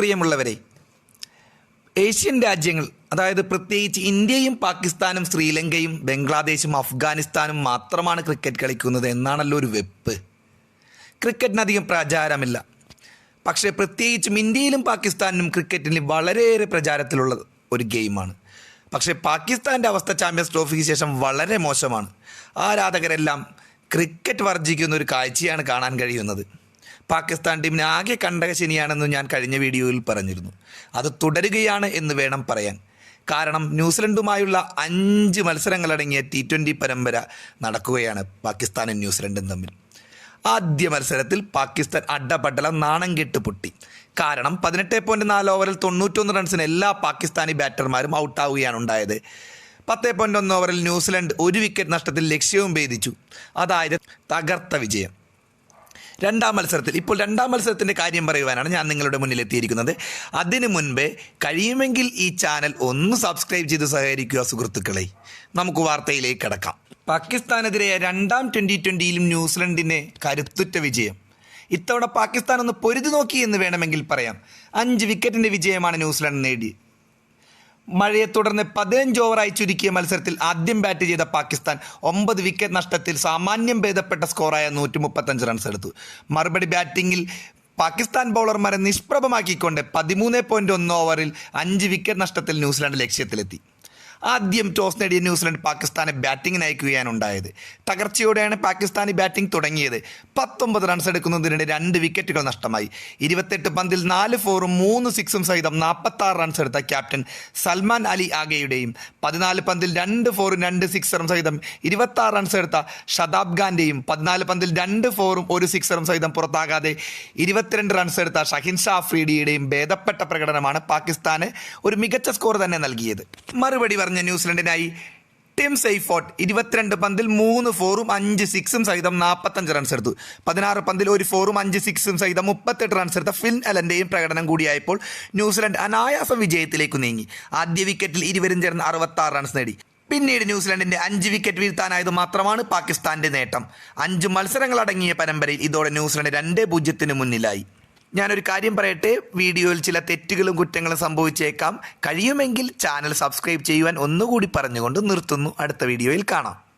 പ്രിയമുള്ളവരെ ഏഷ്യൻ രാജ്യങ്ങൾ അതായത് പ്രത്യേകിച്ച് ഇന്ത്യയും പാകിസ്ഥാനും ശ്രീലങ്കയും ബംഗ്ലാദേശും അഫ്ഗാനിസ്ഥാനും മാത്രമാണ് ക്രിക്കറ്റ് കളിക്കുന്നത് എന്നാണല്ലോ ഒരു വെപ്പ്. ക്രിക്കറ്റിനധികം പ്രചാരമില്ല. പക്ഷേ പ്രത്യേകിച്ചും ഇന്ത്യയിലും പാകിസ്ഥാനിലും ക്രിക്കറ്റിന് വളരെയേറെ പ്രചാരത്തിലുള്ള ഒരു ഗെയിമാണ്. പക്ഷേ പാകിസ്ഥാന്റെ അവസ്ഥ ചാമ്പ്യൻസ് ട്രോഫിക്ക് ശേഷം വളരെ മോശമാണ്. ആരാധകരെല്ലാം ക്രിക്കറ്റ് വർജിക്കുന്ന ഒരു കാഴ്ചയാണ് കാണാൻ കഴിയുന്നത്. പാകിസ്ഥാൻ ടീമിന് ആകെ കണ്ടകശനിയാണെന്ന് ഞാൻ കഴിഞ്ഞ വീഡിയോയിൽ പറഞ്ഞിരുന്നു. അത് തുടരുകയാണ് എന്ന് വേണം പറയാൻ. കാരണം ന്യൂസിലൻഡുമായുള്ള അഞ്ച് മത്സരങ്ങളടങ്ങിയ ടി ട്വന്റി പരമ്പര നടക്കുകയാണ് പാകിസ്ഥാനും ന്യൂസിലൻഡും തമ്മിൽ. ആദ്യ മത്സരത്തിൽ പാകിസ്ഥാൻ അഡപടലം നാണം കെട്ട് പൊട്ടി. കാരണം പതിനെട്ട് പോയിന്റ് നാല് ഓവറിൽ തൊണ്ണൂറ്റൊന്ന് റൺസിന് എല്ലാ പാകിസ്ഥാനി ബാറ്റർമാരും ഔട്ടാവുകയാണ് ഉണ്ടായത്. പത്ത് പോയിന്റ് ഒന്ന് ഓവറിൽ ന്യൂസിലൻഡ് ഒരു വിക്കറ്റ് നഷ്ടത്തിൽ ലക്ഷ്യവും ഭേദിച്ചു. അതായത് തകർത്ത വിജയം. രണ്ടാം മത്സരത്തിൽ. ഇപ്പോൾ രണ്ടാം മത്സരത്തിന്റെ കാര്യം പറയുവാനാണ് ഞാൻ നിങ്ങളുടെ മുന്നിൽ എത്തിയിരിക്കുന്നത്. അതിനു മുൻപേ കഴിയുമെങ്കിൽ ഈ ചാനൽ ഒന്ന് സബ്സ്ക്രൈബ് ചെയ്ത് സഹകരിക്കുക സുഹൃത്തുക്കളെ. നമുക്ക് വാർത്തയിലേക്ക് കിടക്കാം. പാകിസ്ഥാനെതിരെ രണ്ടാം ട്വന്റി ട്വന്റിയിലും ന്യൂസിലൻഡിന് കരുത്തുറ്റ വിജയം. ഇത്തവണ പാകിസ്ഥാൻ ഒന്ന് പൊരുതി നോക്കി എന്ന് വേണമെങ്കിൽ പറയാം. അഞ്ച് വിക്കറ്റിന്റെ വിജയമാണ് ന്യൂസിലൻഡ് നേടി. മഴയെ തുടർന്ന് പതിനഞ്ച് ഓവറായി ചുരുക്കിയ മത്സരത്തിൽ ആദ്യം ബാറ്റ് ചെയ്ത പാകിസ്ഥാൻ ഒമ്പത് വിക്കറ്റ് നഷ്ടത്തിൽ സാമാന്യം ഭേദപ്പെട്ട സ്കോറായ നൂറ്റി മുപ്പത്തഞ്ച് റൺസ് എടുത്തു. മറുപടി ബാറ്റിംഗിൽ പാകിസ്ഥാൻ ബൗളർമാരെ നിഷ്പ്രഭമാക്കിക്കൊണ്ട് പതിമൂന്ന് പോയിന്റ് ഒന്ന് ഓവറിൽ അഞ്ച് വിക്കറ്റ് നഷ്ടത്തിൽ ന്യൂസിലാൻഡ് ലക്ഷ്യത്തിലെത്തി. ആദ്യം ടോസ് നേടിയ ന്യൂസിലൻഡ് പാകിസ്ഥാനെ ബാറ്റിംഗിന് അയക്കുകയാണ് ഉണ്ടായത് തകർച്ചയോടെയാണ് പാകിസ്ഥാനി ബാറ്റിംഗ് തുടങ്ങിയത്. പത്തൊമ്പത് റൺസ് എടുക്കുന്നതിനിടെ രണ്ട് വിക്കറ്റുകൾ നഷ്ടമായി. ഇരുപത്തെട്ട് പന്തിൽ നാല് ഫോറും മൂന്ന് സിക്സും സഹിതം നാൽപ്പത്തി ആറ് റൺസ് എടുത്ത ക്യാപ്റ്റൻ സൽമാൻ അലി ആഗയുടെയും പതിനാല് പന്തിൽ രണ്ട് ഫോറും രണ്ട് സിക്സറും സഹിതം ഇരുപത്തി ആറ് റൺസ് എടുത്ത ഷതാബ് ഖാന്റെയും പതിനാല് പന്തിൽ രണ്ട് ഫോറും ഒരു സിക്സറും സഹിതം പുറത്താകാതെ ഇരുപത്തിരണ്ട് റൺസ് എടുത്ത ഷഹിൻ ഷാ അഫ്രീഡിയുടെയും ഭേദപ്പെട്ട പ്രകടനമാണ് പാകിസ്ഥാന് ഒരു മികച്ച സ്കോർ തന്നെ നൽകിയത്. മറുപടി പറഞ്ഞ ന്യൂസിലൻഡിനായി ടിം സെയ്ഫോർട്ട് ഇരുപത്തിരണ്ട് പന്തിൽ മൂന്ന് ഫോറും അഞ്ച് സിക്സും സഹിതം നാൽപ്പത്തഞ്ച് റൺസ് എടുത്തു. പതിനാറ് പന്തിൽ ഒരു ഫോറും അഞ്ച് സിക്സും സഹിതം മുപ്പത്തെട്ട് റൺസ് എടുത്ത ഫിൻ അലന്റെയും പ്രകടനം കൂടിയായപ്പോൾ ന്യൂസിലൻഡ് അനായാസം വിജയത്തിലേക്ക് നീങ്ങി. ആദ്യ വിക്കറ്റിൽ ഇരുവരും ചേർന്ന് അറുപത്തി ആറ് റൺസ് നേടി. പിന്നീട് ന്യൂസിലൻഡിന്റെ അഞ്ച് വിക്കറ്റ് വീഴ്ത്താനായത് മാത്രമാണ് പാകിസ്ഥാന്റെ നേട്ടം. അഞ്ച് മത്സരങ്ങളടങ്ങിയ പരമ്പരയിൽ ഇതോടെ ന്യൂസിലൻഡ് രണ്ട് പൂജ്യത്തിന് മുന്നിലായി. ഞാനൊരു കാര്യം പറയട്ടെ? വീഡിയോയിൽ ചില തെറ്റുകളും കുറ്റങ്ങളും സംഭവിച്ചേക്കാം. കഴിയുമെങ്കിൽ ചാനൽ സബ്സ്ക്രൈബ് ചെയ്യുവാൻ ഒന്നുകൂടി പറഞ്ഞുകൊണ്ട് നിർത്തുന്നു. അടുത്ത വീഡിയോയിൽ കാണാം.